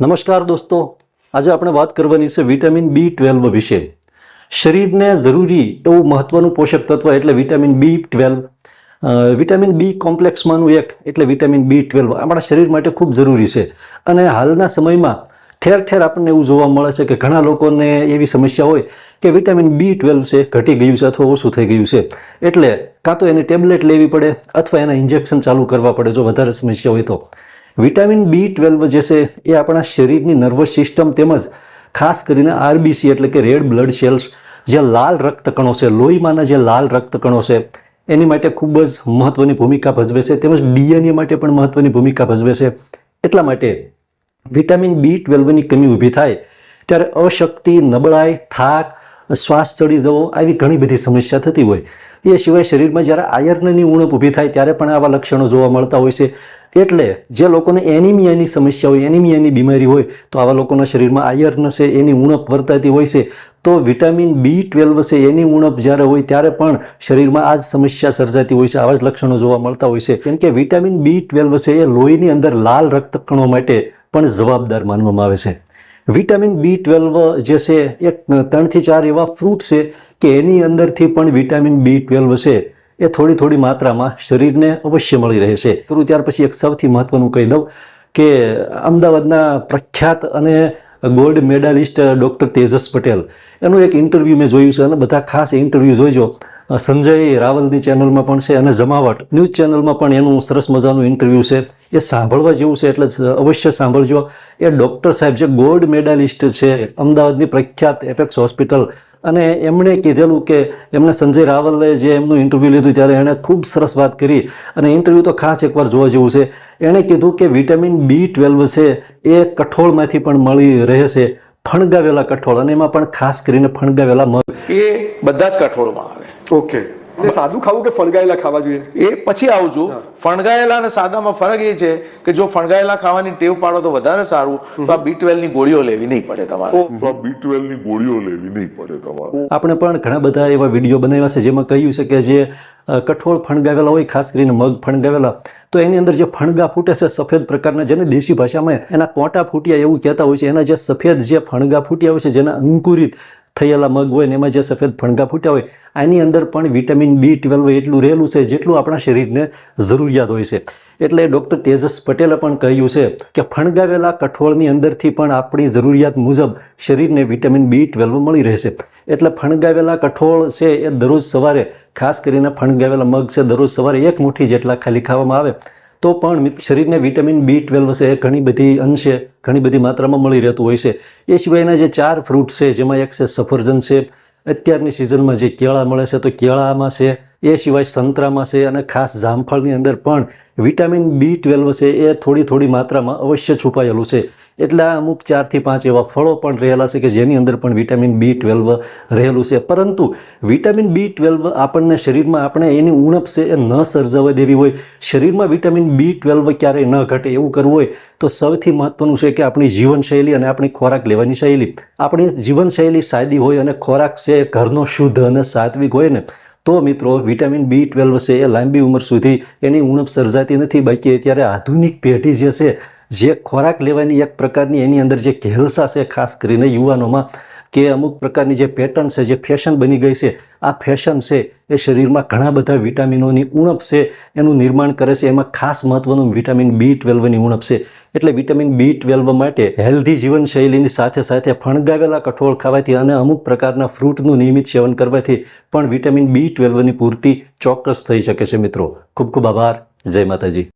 નમસ્કાર દોસ્તો. આજે આપણે વાત કરવાની છે વિટામિન બી ટ્વેલ્વ વિશે. શરીરને જરૂરી એવું મહત્વનું પોષક તત્વ એટલે vitamin B twelve. Vitamin B કોમ્પ્લેક્સમાંનું એક એટલે વિટામિન બી ટ્વેલ્વ. આપણા શરીર માટે ખૂબ જરૂરી છે. અને હાલના સમયમાં ઠેર ઠેર આપણને એવું જોવા મળે છે કે ઘણા લોકોને એવી સમસ્યા હોય કે વિટામિન બી ટ્વેલ્વ છે, ઘટી ગયું છે અથવા ઓછું થઈ ગયું છે. એટલે કાં તો એની ટેબ્લેટ લેવી પડે અથવા એના ઇન્જેક્શન ચાલુ કરવા પડે જો વધારે સમસ્યા હોય તો. વિટામિન બી ટ્વેલ્વ જે છે એ આપણા શરીરની નર્વસ સિસ્ટમ તેમજ ખાસ કરીને આરબીસી એટલે કે રેડ બ્લડ સેલ્સ, જે લાલ રક્તકણો છે, લોહીમાંના જે લાલ રક્તકણો છે, એની માટે ખૂબ જ મહત્ત્વની ભૂમિકા ભજવે છે, તેમજ ડીએનએ માટે પણ મહત્ત્વની ભૂમિકા ભજવે છે. એટલા માટે વિટામિન બી ટ્વેલ્વની કમી ઊભી થાય ત્યારે અશક્તિ, નબળાઈ, થાક શ્વાસ ચડી જવો, આવી ઘણી બધી સમસ્યા થતી હોય. એ સિવાય શરીરમાં જ્યારે આયર્નની ઉણપ ઊભી થાય ત્યારે પણ આવા લક્ષણો જોવા મળતા હોય છે. એટલે જે લોકોને એનિમિયાની સમસ્યા હોય, એનિમિયાની બીમારી હોય, તો આવા લોકોના શરીરમાં આયર્ન છે, એની ઉણપ વર્તાતી હોય છે. તો વિટામિન બી ટ્વેલ્વ છે, એની ઉણપ જ્યારે હોય ત્યારે પણ શરીરમાં આ જ સમસ્યા સર્જાતી હોય છે. આવા જ લક્ષણો જોવા મળતા હોય છે. કેમ કે વિટામિન બી ટ્વેલ્વ છે, એ લોહીની અંદર લાલ રક્તકણો માટે પણ જવાબદાર માનવામાં આવે છે. વિટામિન બી ટ્વેલ્વ જે છે એ ત્રણથી ચાર એવા ફ્રૂટ છે કે એની અંદરથી પણ વિટામિન બી ટ્વેલ્વ છે, એ થોડી થોડી માત્રામાં શરીરને અવશ્ય મળી રહે છે. ત્યાર પછી એક સૌથી મહત્વનું કહી દઉં કે અમદાવાદના પ્રખ્યાત અને gold medalist doctor Tejas Patel. એનું એક ઇન્ટરવ્યૂ મેં જોયું છે અને બધા ખાસ ઇન્ટરવ્યૂ જોઈજો સંજય રાવલની ચેનલમાં પણ છે અને જમાવટ ન્યૂઝ ચેનલમાં પણ એનું સરસ મજાનું ઇન્ટરવ્યૂ છે. એ સાંભળવા જેવું છે, એટલે અવશ્ય સાંભળજો. એ ડૉક્ટર સાહેબ જે ગોલ્ડ મેડાલિસ્ટ છે, અમદાવાદની પ્રખ્યાત એપેક્સ હોસ્પિટલ. અને એમણે કીધેલું કે એમને સંજય રાવલે જે એમનું ઇન્ટરવ્યૂ લીધું ત્યારે એણે ખૂબ સરસ વાત કરી. અને ઇન્ટરવ્યૂ તો ખાસ એકવાર જોવા જેવું છે. એણે કીધું કે વિટામિન બી ટ્વેલ્વ છે, એ કઠોળમાંથી પણ મળી રહે છે ફણગાવેલા કઠોળ અને એમાં પણ ખાસ કરીને ફણગાવેલા મગ. એ બધા જ કઠોળમાં આવે. ઓકે એટલે સાદું ખાવું કે ફણગાયેલા ખાવા જોઈએ? એ પછી આવું છું. ફણગાયેલા અને સાદામાં ફરક એ છે કે જો ફણગાયેલા ખાવાની ટેવ પાડો તો વધારે સારું. તો આ બી ની ગોળીઓ લેવી નહીં પડે તમારે. તો બી ટ્વેલ્વની ગોળીઓ લેવી નહીં પડે તમારે. આપણે પણ ઘણા બધા એવા વીડિયો બનાવ્યા છે જેમાં કહ્યું છે કે જે કઠોળ ફણગાવેલા હોય ખાસ કરીને મગ ફણગાવેલા તો એની અંદર જે ફણગા ફૂટે છે સફેદ પ્રકારના જેને દેશી ભાષામાં એના કોટા ફૂટ્યા એવું કહેતા હોય છે. એના જે સફેદ જે ફણગા ફૂટ્યા હોય છે જેના અંકુરિત થયેલા મગ હોય ને એમાં જે સફેદ ફણગા ફૂટ્યા હોય, આની અંદર પણ વિટામિન બી ટ્વેલ્વ એટલું રહેલું છે જેટલું આપણા શરીરને જરૂરિયાત હોય છે. એટલે ડૉક્ટર તેજસ પટેલે પણ કહ્યું છે કે ફણગાવેલા કઠોળની અંદરથી પણ આપણી જરૂરિયાત મુજબ શરીરને વિટામિન બી ટ્વેલ્વ મળી રહેશે. એટલે ફણગાવેલા કઠોળ છે એ દરરોજ સવારે, ખાસ કરીને ફણગાવેલા મગ છે, દરરોજ સવારે એક મુઠ્ઠી જેટલા ખાલી ખાવામાં આવે. તો પણ શરીરને વિટામિન બી ટ્વેલ્વ છે એ ઘણી બધી અંશે, ઘણી બધી માત્રામાં મળી રહેતું હોય છે. એ સિવાયના જે ચાર ફ્રૂટ છે, જેમાં એક છે સફરજન છે. અત્યારની સિઝનમાં જે કેળા મળે છે, તો કેળામાં છે એ સિવાય સંતરામાં છે અને ખાસ જામફળની અંદર પણ વિટામિન બી ટ્વેલ્વ છે એ થોડી થોડી માત્રામાં અવશ્ય છુપાયેલું છે. એટલે અમુક ચારથી પાંચ એવા ફળો પણ રહેલા છે કે જેની અંદર પણ વિટામિન બી ટ્વેલ્વ રહેલું છે. પરંતુ વિટામિન બી ટ્વેલ્વ આપણને શરીરમાં આપણે એની ઉણપ છે એ ન સર્જાવા દેવી હોય, શરીરમાં વિટામિન બી ટ્વેલ્વ ક્યારેય ન ઘટે એવું કરવું હોય, તો સૌથી મહત્વનું છે કે આપણી જીવનશૈલી અને આપણી ખોરાક લેવાની શૈલી. આપણી જીવનશૈલી સાદી હોય અને ખોરાક છે ઘરનો શુદ્ધ અને સાત્વિક હોય ને. તો મિત્રો વિટામિન બી ટ્વેલ્વ છે, એ લાંબી ઉંમર સુધી એની ઉણપ સર્જાતી નથી. બાકી અત્યારે આધુનિક પેઢી જે છે, જે ખોરાક લેવાની એક પ્રકારની એની અંદર જે ઘેલસા છે, ખાસ કરીને યુવાનોમાં કે અમુક પ્રકારની જે પેટર્ન છે, જે ફેશન બની ગઈ છે, આ ફેશન છે એ શરીરમાં ઘણા બધા વિટામિનોની ઉણપ છે, એનું નિર્માણ કરે છે. એમાં ખાસ મહત્વનું વિટામિન બી ટ્વેલ્વની ઉણપ છે. એટલે વિટામિન બી ટ્વેલ્વ માટે હેલ્ધી જીવનશૈલીની સાથે સાથે ફણગાવેલા કઠોળ ખાવાથી અને અમુક પ્રકારના ફ્રૂટનું નિયમિત સેવન કરવાથી પણ વિટામિન બી ટ્વેલ્વની પૂર્તિ ચોક્કસ થઈ શકે છે મિત્રો. ખૂબ ખૂબ આભાર. જય માતાજી.